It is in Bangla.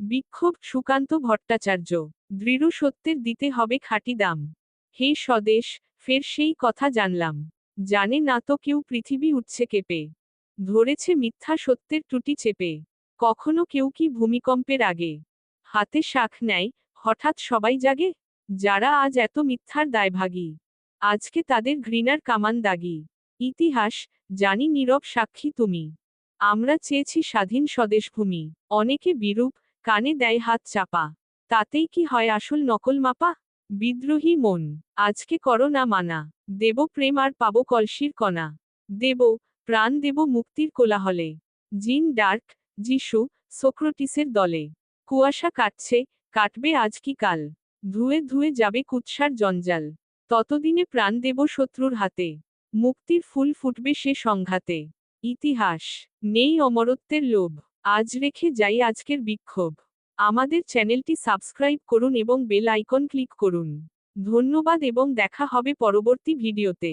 বিক্ষোভ সুকান্ত ভট্টাচার্য, দৃঢ় সত্যের দিতে হবে খাঁটি দাম। হে স্বদেশ, ফের সেই কথা জানলাম। জানে না তো কেউ পৃথিবী উঠছে কেঁপে। ধরেছে মিথ্যা সত্যের টুটি চেপে। কখনো কেউ কি ভূমিকম্পের আগে? হাতে শাখ নেয়, হঠাৎ সবাই জাগে? যারা আজ এত মিথ্যার দায়ভাগী? আজকে তাদের ঘৃণার কামান দাগি। ইতিহাস, জানি নীরব সাক্ষী তুমি। আমরা চেয়েছি স্বাধীন স্বদেশভূমি। অনেকে বিরূপ কানে দেয় হাত চাপা। তাতেই কি হয় আসল নকল মাপা? বিদ্রোহী মন, আজকে করো না মানা। দেব প্রেম আর পাবো কলসির কণা। দেব, প্রাণ দেব মুক্তির কোলাহলে। জিন ডার্ক, যিশু, সোক্রটিসের দলে। কুয়াশা কাটছে, কাটবে আজ কি কাল? ধুয়ে ধুয়ে যাবে কুৎসার জঞ্জাল। ততদিনে প্রাণ দেব শত্রুর হাতে। মুক্তির ফুল ফুটবে সে সংঘাতে। ইতিহাস, নেই অমরত্বের লোভ। আজ রেখে যাই আজকের বিক্ষোভ। আমাদের চ্যানেলটি সাবস্ক্রাইব করুন এবং বেল আইকন ক্লিক করুন। ধন্যবাদ এবং দেখা হবে পরবর্তী ভিডিওতে।